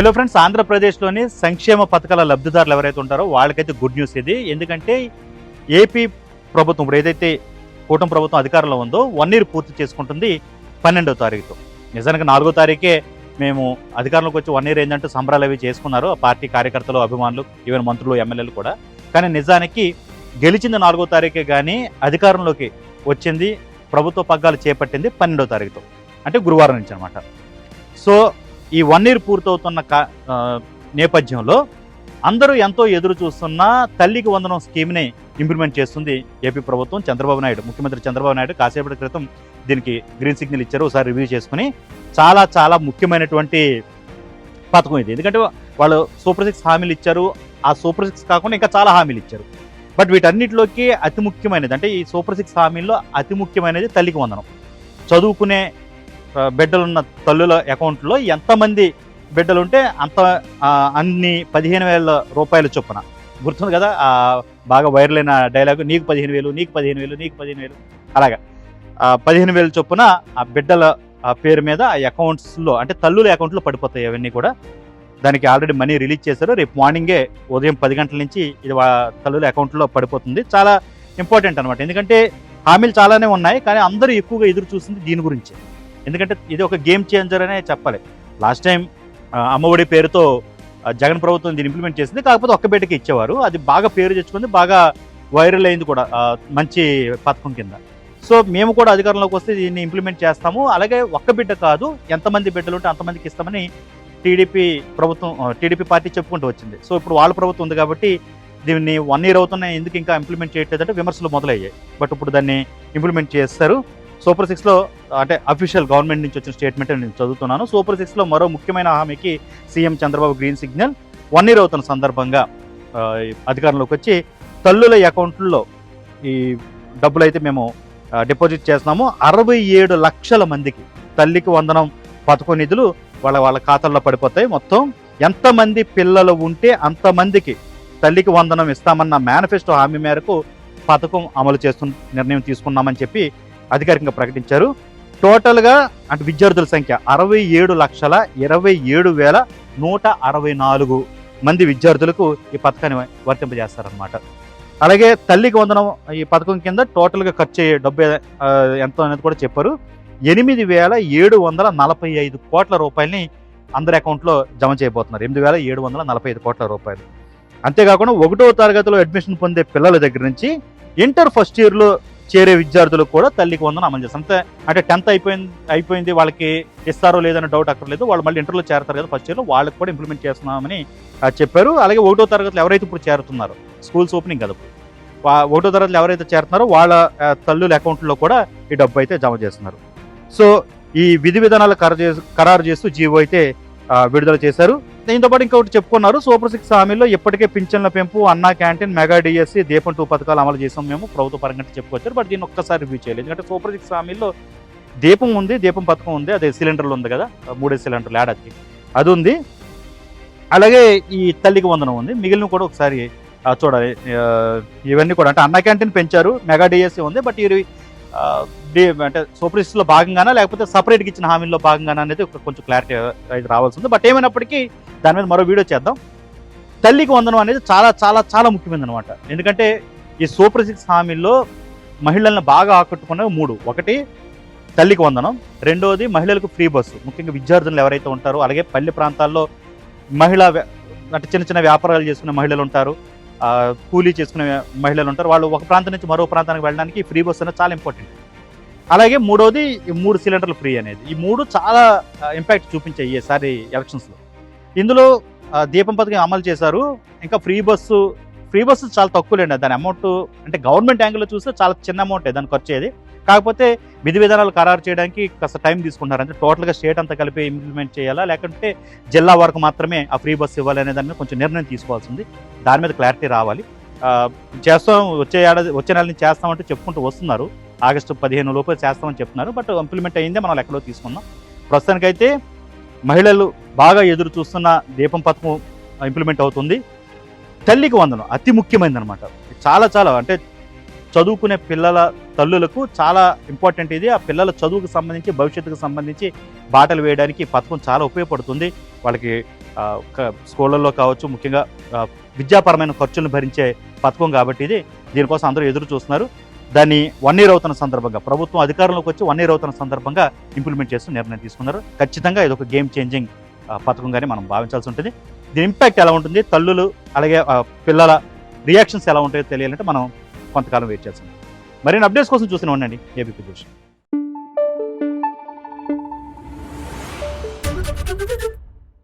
Hello friends ఆంధ్రప్రదేశ్లోని సంక్షేమ పథకాల లబ్ధిదారులు ఎవరైతే ఉంటారో వాళ్ళకైతే గుడ్ న్యూస్ ఇది. ఎందుకంటే ఏపీ ప్రభుత్వం ఇప్పుడు ఏదైతే కూటమి ప్రభుత్వం అధికారంలో ఉందో వన్ ఇయర్ పూర్తి చేసుకుంటుంది పన్నెండో తారీఖుతో నిజానికి నాలుగో తారీఖే మేము అధికారంలోకి వచ్చి వన్ ఇయర్ ఏంటంటే సంబరాలు అవి చేసుకున్నారు. ఆ పార్టీ కార్యకర్తలు అభిమానులు ఈవెన్ మంత్రులు ఎమ్మెల్యేలు కూడా. కానీ నిజానికి గెలిచింది నాలుగో తారీఖే కానీ అధికారంలోకి వచ్చింది ప్రభుత్వ పగ్గాలు చేపట్టింది పన్నెండో తారీఖుతో. అంటే గురువారం నుంచి అనమాట సో ఈ వన్ ఇయర్ పూర్తవుతున్న కా నేపథ్యంలో అందరూ ఎంతో ఎదురు చూస్తున్న తల్లికి వందనం స్కీమ్ని ఇంప్లిమెంట్ చేస్తుంది ఏపీ ప్రభుత్వం. చంద్రబాబు నాయుడు ముఖ్యమంత్రి చంద్రబాబు నాయుడు కాసేపటి క్రితం దీనికి గ్రీన్ సిగ్నల్ ఇచ్చారు. ఒకసారి రివ్యూ చేసుకుని చాలా చాలా ముఖ్యమైనటువంటి పథకం ఇది. ఎందుకంటే వాళ్ళు సూపర్ సిక్స్ హామీలు ఇచ్చారు. ఆ సూపర్ సిక్స్ కాకుండా ఇంకా చాలా హామీలు ఇచ్చారు. బట్ వీటన్నిటిలోకి అతి ముఖ్యమైనది అంటే ఈ సూపర్ సిక్స్ హామీల్లో అతి ముఖ్యమైనది తల్లికి వందనం. చదువుకునే బిడ్డలున్న తల్లుల అకౌంట్లో ఎంతమంది బిడ్డలు ఉంటే అంత అన్ని పదిహేను వేల రూపాయల చొప్పున. గుర్తుంది కదా? ఆ, బాగా వైరల్ అయిన డైలాగు నీకు పదిహేను వేలు నీకు పదిహేను వేలు నీకు పదిహేను వేలు. అలాగా. పదిహేను వేల చొప్పున ఆ బిడ్డల ఆ పేరు మీద ఆ అకౌంట్స్లో అంటే తల్లుల అకౌంట్లో పడిపోతాయి అవన్నీ కూడా. దానికి ఆల్రెడీ మనీ రిలీజ్ చేశారు. రేపు మార్నింగే ఉదయం పది గంటల నుంచి ఇది తల్లుల అకౌంట్లో పడిపోతుంది. చాలా ఇంపార్టెంట్ అనమాట ఎందుకంటే హామీలు చాలానే ఉన్నాయి. కానీ అందరూ ఎక్కువగా ఎదురు చూసింది దీని గురించి. ఎందుకంటే ఇది ఒక గేమ్ చేంజర్ అనే చెప్పాలి. లాస్ట్ టైం అమ్మఒడి పేరుతో జగన్ ప్రభుత్వం దీన్ని ఇంప్లిమెంట్ చేసింది. కాకపోతే ఒక్క బిడ్డకి ఇచ్చేవారు. అది బాగా పేరు తెచ్చుకుంది బాగా వైరల్ అయింది కూడా మంచి పథకం కింద. సో మేము కూడా అధికారంలోకి వస్తే దీన్ని ఇంప్లిమెంట్ చేస్తాము. అలాగే ఒక్క బిడ్డ కాదు ఎంతమంది బిడ్డలు ఉంటే అంతమందికి ఇస్తామని టీడీపీ ప్రభుత్వం టీడీపీ పార్టీ చెప్పుకుంటూ వచ్చింది. సో ఇప్పుడు వాళ్ళ ప్రభుత్వం ఉంది కాబట్టి దీన్ని వన్ ఇయర్ అవుతున్నా ఎందుకు ఇంకా ఇంప్లిమెంట్ చేయట్లేదంటే విమర్శలు మొదలయ్యాయి. బట్ ఇప్పుడు దాన్ని ఇంప్లిమెంట్ చేస్తారు. సూపర్ సిక్స్లో అంటే అఫీషియల్ గవర్నమెంట్ నుంచి వచ్చిన స్టేట్మెంట్ నేను చదువుతున్నాను. సూపర్ సిక్స్లో మరో ముఖ్యమైన హామీకి CM Chandrababu green signal one year అవుతున్న సందర్భంగా ఈ అధికారంలోకి వచ్చి తల్లుల అకౌంట్లో ఈ డబ్బులు అయితే మేము డిపాజిట్ చేస్తున్నాము. అరవై ఏడు లక్షల మందికి తల్లికి వందనం పథకం నిధులు వాళ్ళ వాళ్ళ ఖాతాల్లో పడిపోతాయి. మొత్తం ఎంతమంది పిల్లలు ఉంటే అంతమందికి తల్లికి వందనం ఇస్తామన్న మేనిఫెస్టో హామీ మేరకు పథకం అమలు చేస్తు నిర్ణయం తీసుకున్నామని చెప్పి అధికారికంగా ప్రకటించారు. టోటల్గా అంటే విద్యార్థుల సంఖ్య అరవై ఏడు లక్షల ఇరవై ఏడు వేల నూట అరవై నాలుగు మంది విద్యార్థులకు ఈ పథకాన్ని వర్తింపజేస్తారనమాట అలాగే తల్లికి వందనం ఈ పథకం కింద టోటల్గా ఖర్చు అయ్యే డబ్బు ఎంత అనేది కూడా చెప్పారు. ఎనిమిది వేల ఏడు వందల నలభై ఐదు కోట్ల రూపాయలని అందరి అకౌంట్లో జమ చేయబోతున్నారు. ఎనిమిది వేల ఏడు వందల నలభై ఐదు కోట్ల రూపాయలు. అంతేకాకుండా ఒకటో తరగతిలో అడ్మిషన్ పొందే పిల్లల దగ్గర నుంచి ఇంటర్ ఫస్ట్ ఇయర్లో చేరే విద్యార్థులకు కూడా తల్లికి వందన అమలు చేస్తాం అంతే అంటే టెన్త్ అయిపోయింది అయిపోయింది వాళ్ళకి ఇస్తారో లేదని డౌట్ అక్కర్లేదు. వాళ్ళు మళ్ళీ ఇంటర్లో చేరతారు కదా ఫస్ట్ ఇయర్లో వాళ్ళకి కూడా ఇంప్లిమెంట్ చేస్తున్నామని చెప్పారు. అలాగే ఒకటో తరగతిలో ఎవరైతే ఇప్పుడు చేరుతున్నారో స్కూల్స్ ఓపెనింగ్ కదా ఒకటో తరగతిలో ఎవరైతే చేరుతున్నారో వాళ్ళ తల్లుల అకౌంట్లో కూడా ఈ డబ్బు అయితే జమ చేస్తున్నారు. సో ఈ విధి విధానాలు ఖరారు ఖరారు చేస్తూ జీవో అయితే విడుదల చేశారు. దీంతో పాటు ఇంకొకటి చెప్పుకున్నారు సూపర్ సిక్స్ హామీల్లో ఇప్పటికే పింఛన్ల పెంపు Anna canteen mega DSC Deepam two పథకాలు అమలు చేసాం మేము ప్రభుత్వ పరంగా చెప్పుకొచ్చారు బట్ దీన్ని ఒక్కసారి రివ్యూ చేయలేదు. ఎందుకంటే సూపర్ సిక్స్ హామీల్లో దీపం ఉంది దీపం పథకం ఉంది అదే సిలిండర్లు ఉంది కదా మూడే సిలిండర్లు ఏడాది అది. ఉంది. అలాగే ఈ తల్లికి వందనం ఉంది మిగిలిన కూడా ఒకసారి చూడాలి ఇవన్నీ కూడా అంటే అన్నా క్యాంటీన్ పెంచారు మెగా డిఎస్సి ఉంది బట్ ఇవి అంటే సూపర్ సిక్స్లో భాగంగానా లేకపోతే సపరేట్గా ఇచ్చిన హామీల్లో భాగంగానా అనేది కొంచెం క్లారిటీ అయితే రావాల్సి ఉంది. బట్ ఏమైనప్పటికీ దాని మీద మరో వీడియో చేద్దాం. తల్లికి వందనం అనేది చాలా చాలా చాలా ముఖ్యమైనది అనమాట ఎందుకంటే ఈ సూపర్ సిక్స్ హామీల్లో మహిళలను బాగా ఆకట్టుకున్నవి మూడు. ఒకటి తల్లికి వందనం. రెండోది మహిళలకు ఫ్రీ బస్సు. ముఖ్యంగా విద్యార్థులు ఎవరైతే ఉంటారో అలాగే పల్లె ప్రాంతాల్లో మహిళా అంటే చిన్న చిన్న వ్యాపారాలు చేసుకునే మహిళలు ఉంటారు. కూలీ చేసుకునే మహిళలు ఉంటారు. వాళ్ళు ఒక ప్రాంతం నుంచి మరో ప్రాంతానికి వెళ్ళడానికి ఫ్రీ బస్సు అనేది చాలా ఇంపార్టెంట్ అలాగే మూడోది ఈ మూడు సిలిండర్లు ఫ్రీ అనేది. ఈ మూడు చాలా ఇంపాక్ట్ చూపించాయి ఈసారి ఎలక్షన్స్లో ఇందులో దీపం పథకం అమలు చేశారు. ఇంకా ఫ్రీ బస్సు ఫ్రీ బస్సు చాలా తక్కువలేండి దాని అమౌంట్ అంటే గవర్నమెంట్ యాంగిల్లో చూస్తే చాలా చిన్న అమౌంటే దానికి ఖర్చు అయ్యేది కాకపోతే విధి విధానాలు ఖరారు చేయడానికి కాస్త టైం తీసుకుంటారు అంటే టోటల్గా స్టేట్ అంతా కలిపి ఇంప్లిమెంట్ చేయాలా? లేకుంటే జిల్లా వరకు మాత్రమే ఆ ఫ్రీ బస్సు ఇవ్వాలి అనే దాని మీద కొంచెం నిర్ణయం తీసుకోవాల్సింది. దాని మీద క్లారిటీ రావాలి. చేస్తాం వచ్చే ఏడాది వచ్చే నెల నుంచి చేస్తామంటే చెప్పుకుంటూ వస్తున్నారు. ఆగస్టు పదిహేను లోపల చేస్తామని చెప్తున్నారు. బట్ ఇంప్లిమెంట్ అయ్యిందే మనం ఎక్కడో తీసుకున్నాం. ప్రస్తుతానికైతే మహిళలు బాగా ఎదురు చూస్తున్న దీపం పథకం ఇంప్లిమెంట్ అవుతుంది. తల్లికి వందనం అతి ముఖ్యమైనది అనమాట చాలా చాలా అంటే చదువుకునే పిల్లల తల్లులకు చాలా ఇంపార్టెంట్ ఇది. ఆ పిల్లల చదువుకు సంబంధించి భవిష్యత్తుకు సంబంధించి బాటలు వేయడానికి ఈ పథకం చాలా ఉపయోగపడుతుంది. వాళ్ళకి స్కూళ్ళల్లో కావచ్చు ముఖ్యంగా విద్యాపరమైన ఖర్చులను భరించే పథకం కాబట్టి ఇది. దీనికోసం అందరూ ఎదురు చూస్తున్నారు. దాన్ని వన్ ఇయర్ అవుతున్న సందర్భంగా ప్రభుత్వం అధికారంలోకి వచ్చి వన్ ఇయర్ అవుతున్న సందర్భంగా ఇంప్లిమెంట్ చేస్తూ నిర్ణయం తీసుకున్నారు. ఖచ్చితంగా ఇది ఒక గేమ్ చేంజింగ్ పథకంగానే మనం భావించాల్సి ఉంటుంది. దీని ఇంపాక్ట్ ఎలా ఉంటుంది? తల్లులు అలాగే పిల్లల రియాక్షన్స్ ఎలా ఉంటాయో తెలియాలంటే మనం కొంతకాలం వెయిట్ చేస్తాం మరిన్ని అప్డేట్స్ కోసం చూసిన ఉండండి. ఏబీపీ జోషి